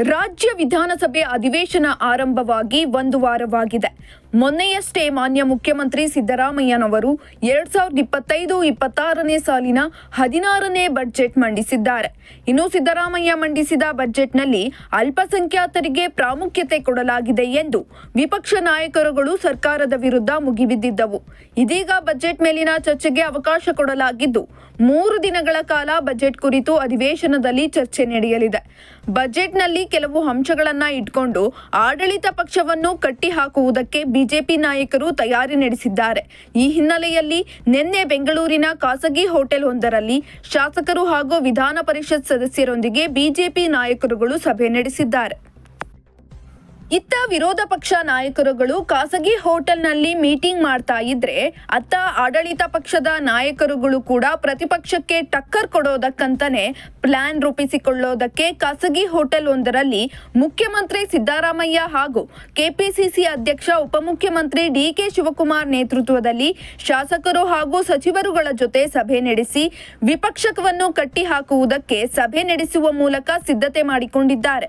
ರಾಜ್ಯ ವಿಧಾನಸಭೆ ಅಧಿವೇಶನ ಆರಂಭವಾಗಿ ಒಂದು ವಾರವಾಗಿದೆ. ಮೊನ್ನೆಯಷ್ಟೇ ಮಾನ್ಯ ಮುಖ್ಯಮಂತ್ರಿ ಸಿದ್ದರಾಮಯ್ಯನವರು ಎರಡ್ ಸಾವಿರದ ಇಪ್ಪತ್ತೈದು, ಇಪ್ಪತ್ತಾರನೇ ಸಾಲಿನ ಹದಿನಾರನೇ ಬಜೆಟ್ ಮಂಡಿಸಿದ್ದಾರೆ. ಇನ್ನು ಸಿದ್ದರಾಮಯ್ಯ ಮಂಡಿಸಿದ ಬಜೆಟ್ನಲ್ಲಿ ಅಲ್ಪಸಂಖ್ಯಾತರಿಗೆ ಪ್ರಾಮುಖ್ಯತೆ ಕೊಡಲಾಗಿದೆ ಎಂದು ವಿಪಕ್ಷ ನಾಯಕರುಗಳು ಸರ್ಕಾರದ ವಿರುದ್ಧ ಮುಗಿಬಿದ್ದಿದ್ದವು. ಇದೀಗ ಬಜೆಟ್ ಮೇಲಿನ ಚರ್ಚೆಗೆ ಅವಕಾಶ ಕೊಡಲಾಗಿದ್ದು, ಮೂರು ದಿನಗಳ ಕಾಲ ಬಜೆಟ್ ಕುರಿತು ಅಧಿವೇಶನದಲ್ಲಿ ಚರ್ಚೆ ನಡೆಯಲಿದೆ. ಬಜೆಟ್ನಲ್ಲಿ ಕೆಲವು ಅಂಶಗಳನ್ನ ಇಟ್ಕೊಂಡು ಆಡಳಿತ ಪಕ್ಷವನ್ನು ಕಟ್ಟಿ ಹಾಕುವುದಕ್ಕೆ ಬಿಜೆಪಿ ನಾಯಕರು ತಯಾರಿ ನಡೆಸಿದ್ದಾರೆ. ಈ ಹಿನ್ನೆಲೆಯಲ್ಲಿ ನಿನ್ನೆ ಬೆಂಗಳೂರಿನ ಖಾಸಗಿ ಹೋಟೆಲ್ ಒಂದರಲ್ಲಿ ಶಾಸಕರು ಹಾಗೂ ವಿಧಾನ ಪರಿಷತ್ ಸದಸ್ಯರೊಂದಿಗೆ ಬಿಜೆಪಿ ನಾಯಕರುಗಳು ಸಭೆ ನಡೆಸಿದ್ದಾರೆ. ಇತ್ತ ವಿರೋಧ ಪಕ್ಷ ನಾಯಕರುಗಳು ಖಾಸಗಿ ಹೋಟೆಲ್ನಲ್ಲಿ ಮೀಟಿಂಗ್ ಮಾಡ್ತಾ ಇದ್ರೆ ಅತ್ತ ಆಡಳಿತ ಪಕ್ಷದ ನಾಯಕರುಗಳು ಕೂಡ ಪ್ರತಿಪಕ್ಷಕ್ಕೆ ಟಕ್ಕರ್ ಕೊಡೋದಕ್ಕಂತಾನೆ ಪ್ಲಾನ್ ರೂಪಿಸಿಕೊಳ್ಳೋದಕ್ಕೆ ಖಾಸಗಿ ಹೋಟೆಲ್ ಒಂದರಲ್ಲಿ ಮುಖ್ಯಮಂತ್ರಿ ಸಿದ್ದರಾಮಯ್ಯ ಹಾಗೂ ಕೆಪಿಸಿಸಿ ಅಧ್ಯಕ್ಷ ಉಪಮುಖ್ಯಮಂತ್ರಿ ಡಿಕೆ ಶಿವಕುಮಾರ್ ನೇತೃತ್ವದಲ್ಲಿ ಶಾಸಕರು ಹಾಗೂ ಸಚಿವರುಗಳ ಜೊತೆ ಸಭೆ ನಡೆಸಿ ವಿಪಕ್ಷವನ್ನು ಕಟ್ಟಿಹಾಕುವುದಕ್ಕೆ ಸಭೆ ನಡೆಸುವ ಮೂಲಕ ಸಿದ್ಧತೆ ಮಾಡಿಕೊಂಡಿದ್ದಾರೆ.